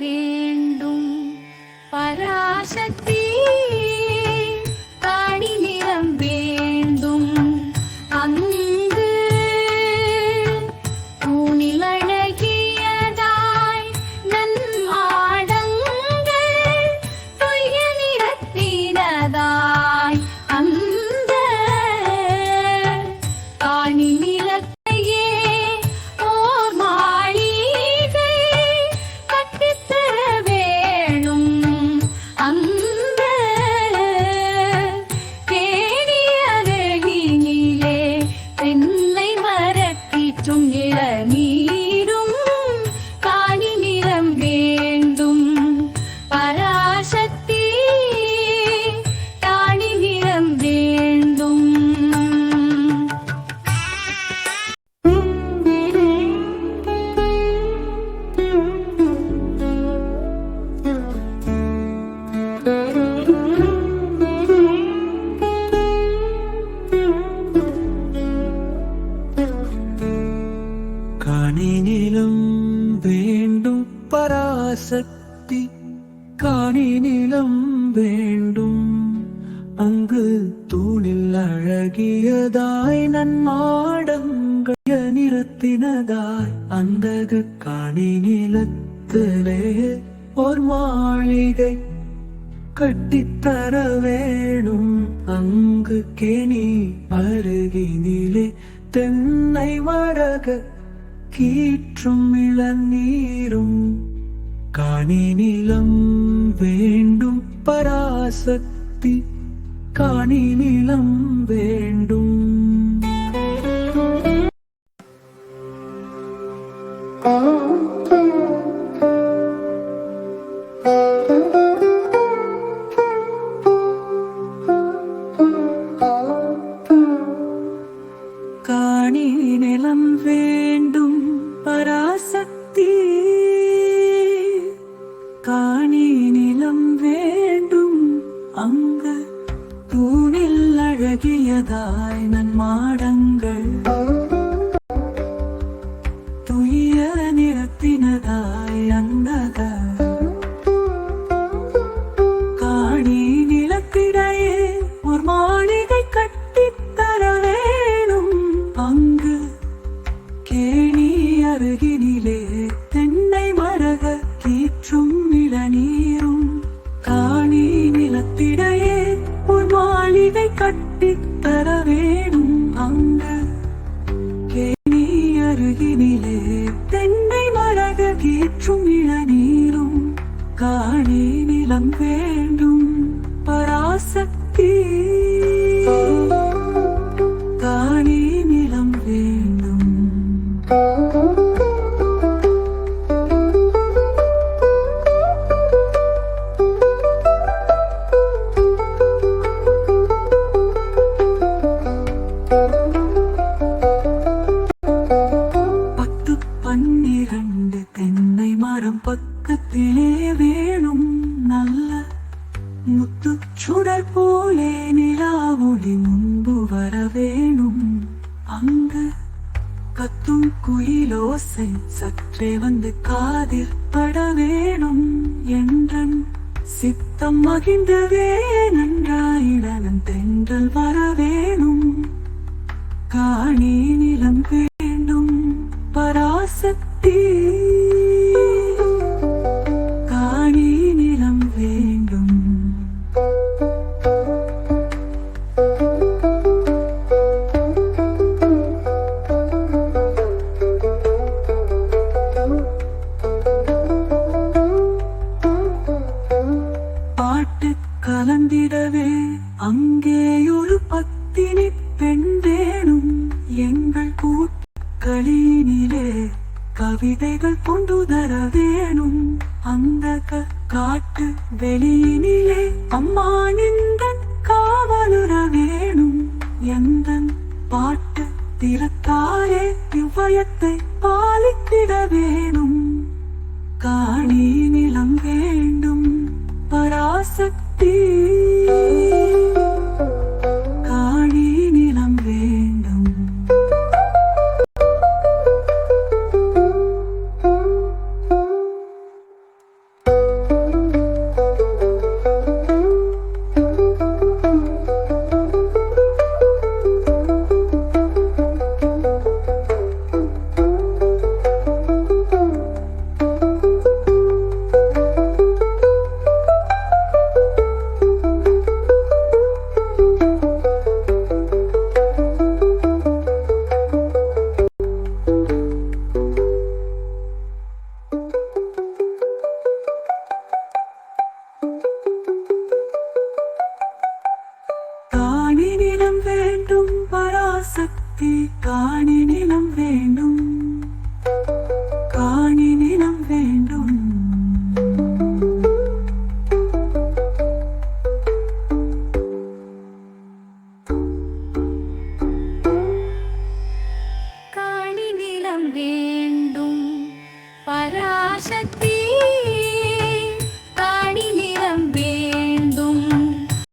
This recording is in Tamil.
வேண்டும் பராசக்தி காணி நிலம் வேண்டும். அங்கு தூணில் அழகியதாய் நன்மாடங்கள் நிறத்தினதாய் அந்த காணி நிலத்திலே ஒரு மாளிகை கட்டித்தர வேணும். அங்கு கேணி அருகினிலே தென்னை மரக கீற்றும் இளநீரும் காணி நிலம் வேண்டும் பராசக்தி காணி நிலம் வேண்டும் கட்டி தர வேணும் அங்கு. கேணி அருகினிலே தென்னை மழக கீற்றும் இளநீரும். காணி நிலம் வேண்டும். பராசக்தி முத்துச் சுடர் போலே நிலாவொளி முன்பு வர வேணும். அங்கு கத்தும் குயிலோசை சற்றே வந்து காதில் பட வேணும். என்றன் சித்தம் மகிழ்ந்ததே நன்றாயிடனன் தென்றல் வர வேணும். காணி நிலம் வேண்டும். பராசக்தி கலந்திடவே அங்கே ஒரு பத்தினி பெண்டேனும் எங்கள் கூட்டளினிலே கவிதைகள் கொண்டு தர வேணும் அந்த காட்டு வெளியினிலே அம்மா நின்ற காவலுற வேணும் எந்த பாட்டு திறத்தாரே இவ்வயத்தை பாலித்திட வேணும் காணி 啊！你。